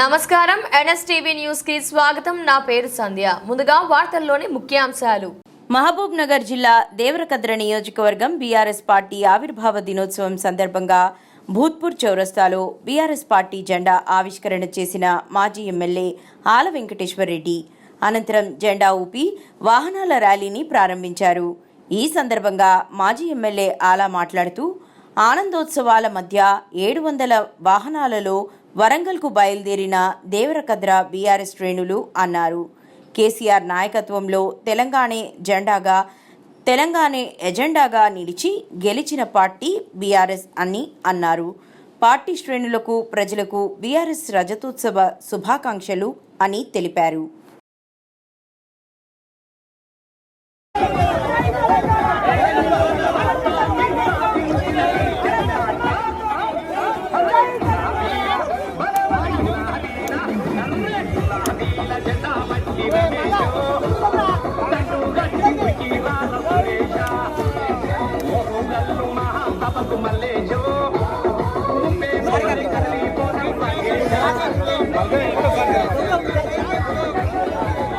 నమస్కారం. ఎన్ఎస్టీవీ న్యూస్కి స్వాగతం. నా పేరు సంధ్య. ముందుగా వార్తల్లోని ముఖ్యాంశాలు. మహబూబ్ నగర్ జిల్లా దేవరకద్ర నియోజకవర్గం బీఆర్ఎస్ పార్టీ ఆవిర్భావ దినోత్సవం సందర్భంగా భూత్పూర్ చౌరస్తాలో బీఆర్ఎస్ పార్టీ జెండా ఆవిష్కరణ చేసిన మాజీ ఎమ్మెల్యే ఆల వెంకటేశ్వరరెడ్డి. అనంతరం జెండా ఊపి వాహనాల ర్యాలీని ప్రారంభించారు. ఈ సందర్భంగా మాజీ ఎమ్మెల్యే ఆలా మాట్లాడుతూ ఆనందోత్సవాల మధ్య ఏడు వందల వాహనాలలో వరంగల్కు బయలుదేరిన దేవరకద్ర బీఆర్ఎస్ శ్రేణులు అన్నారు. కేసీఆర్ నాయకత్వంలో తెలంగాణ జెండాగా తెలంగాణ ఎజెండాగా నిలిచి గెలిచిన పార్టీ బీఆర్ఎస్ అని అన్నారు. పార్టీ శ్రేణులకు ప్రజలకు బీఆర్ఎస్ రజతోత్సవ శుభాకాంక్షలు అని తెలిపారు.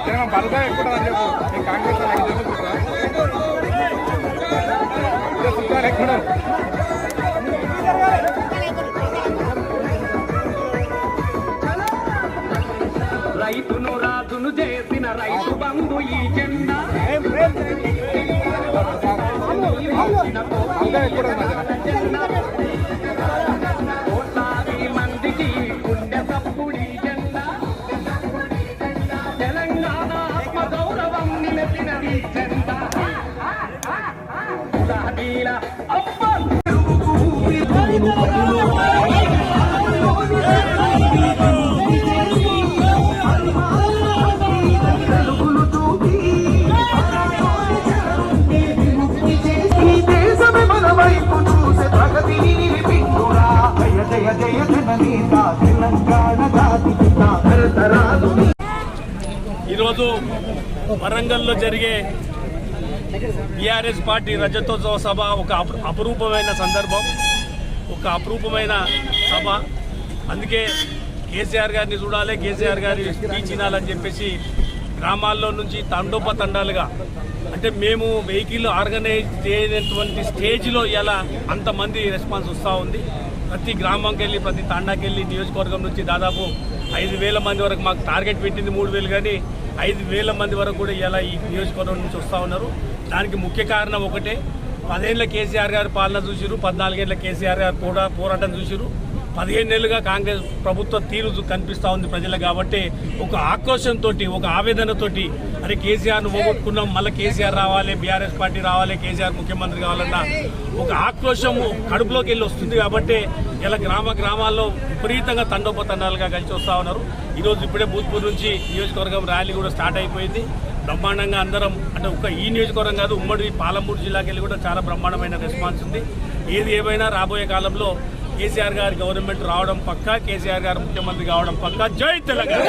జనం బలగా ఎక్కువ అని చెప్పు నేను కాంగ్రెస్ వాళ్ళకి చెప్పుకుంటా రైతును రాజును చేసిన రైతు బంధు ఈ జెండా. జయ జయ జననీత తెలంగాణ. ఈరోజు వరంగల్లో జరిగే బీఆర్ఎస్ పార్టీ రజతోత్సవ సభ ఒక అపురూపమైన సందర్భం ఒక అపురూపమైన సభ. అందుకే కేసీఆర్ గారిని చూడాలి కేసీఆర్ గారి స్పీచ్ వినాలని చెప్పేసి గ్రామాల్లో నుంచి తండోపతండాలుగా అంటే మేము వెహికల్ ఆర్గనైజ్ చేయనటువంటి స్టేజ్లో ఇలా అంతమంది రెస్పాన్స్ వస్తూ ఉంది. ప్రతి గ్రామంకి వెళ్ళి ప్రతి తాండాకి వెళ్ళి నియోజకవర్గం నుంచి దాదాపు ఐదు వేల మంది వరకు మాకు టార్గెట్ పెట్టింది మూడు వేలు కానీ ఐదు వేల మంది వరకు కూడా ఇలా ఈ నియోజకవర్గం నుంచి వస్తూ ఉన్నారు. దానికి ముఖ్య కారణం ఒకటే పదేళ్ళ కేసీఆర్ గారు పాలన చూసిరు పద్నాలుగేళ్ళ కేసీఆర్ గారు కూడా పోరాటం చూసిరు పదిహేను నెలలుగా కాంగ్రెస్ ప్రభుత్వ తీరు కనిపిస్తూ ఉంది ప్రజలకు కాబట్టి ఒక ఆక్రోషంతో ఒక ఆవేదనతోటి అరే కేసీఆర్ను పోగొట్టుకున్నాం మళ్ళీ కేసీఆర్ రావాలి బీఆర్ఎస్ పార్టీ రావాలి కేసీఆర్ ముఖ్యమంత్రి కావాలన్న ఒక ఆక్రోషం కడుపులోకి వెళ్ళి వస్తుంది కాబట్టి ఇలా గ్రామ గ్రామాల్లో విపరీతంగా తండోపతండాలుగా కలిసి వస్తూ ఉన్నారు. ఈరోజు ఇప్పుడే భూత్పూర్ నుంచి నియోజకవర్గం ర్యాలీ కూడా స్టార్ట్ అయిపోయింది. బ్రహ్మాండంగా అందరం అంటే ఒక ఈ నియోజకవర్గం కాదు ఉమ్మడి పాలమూరు జిల్లాకి వెళ్ళి కూడా చాలా బ్రహ్మాండమైన రెస్పాన్స్ ఉంది. ఏది ఏమైనా రాబోయే కాలంలో కేసీఆర్ గారి గవర్నమెంట్ రావడం పక్కా కేసీఆర్ గారు ముఖ్యమంత్రి కావడం పక్కా జై తెలంగాణ